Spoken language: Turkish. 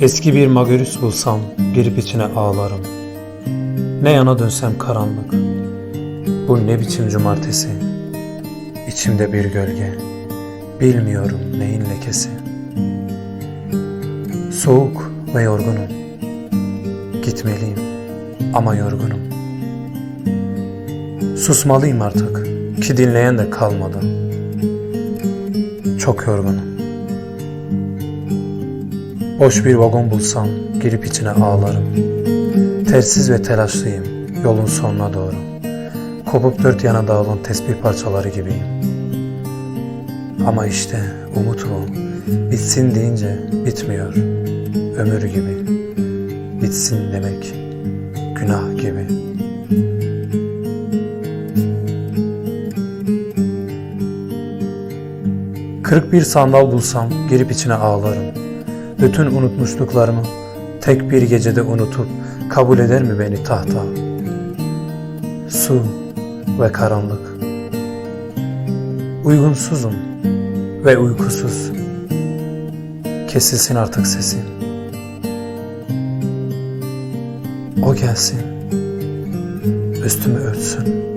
Eski bir magörüs bulsam girip içine ağlarım. Ne yana dönsem karanlık. Bu ne biçim cumartesi? İçimde bir gölge. Bilmiyorum neyin lekesi. Soğuk ve yorgunum. Gitmeliyim ama yorgunum. Susmalıyım artık ki dinleyen de kalmadı. Çok yorgunum. Boş bir vagon bulsam girip içine ağlarım. Tersiz ve telaşlıyım yolun sonuna doğru. Kopup dört yana dağılan tesbih parçaları gibiyim. Ama işte umut bu. Bitsin deyince bitmiyor. Ömür gibi. Bitsin demek günah gibi. Kırık bir sandal bulsam girip içine ağlarım. Bütün unutmuşluklarımı tek bir gecede unutup kabul eder mi beni tahta? Su ve karanlık. Uygunsuzum ve uykusuz. Kesilsin artık sesin. O gelsin. Üstümü örtsün.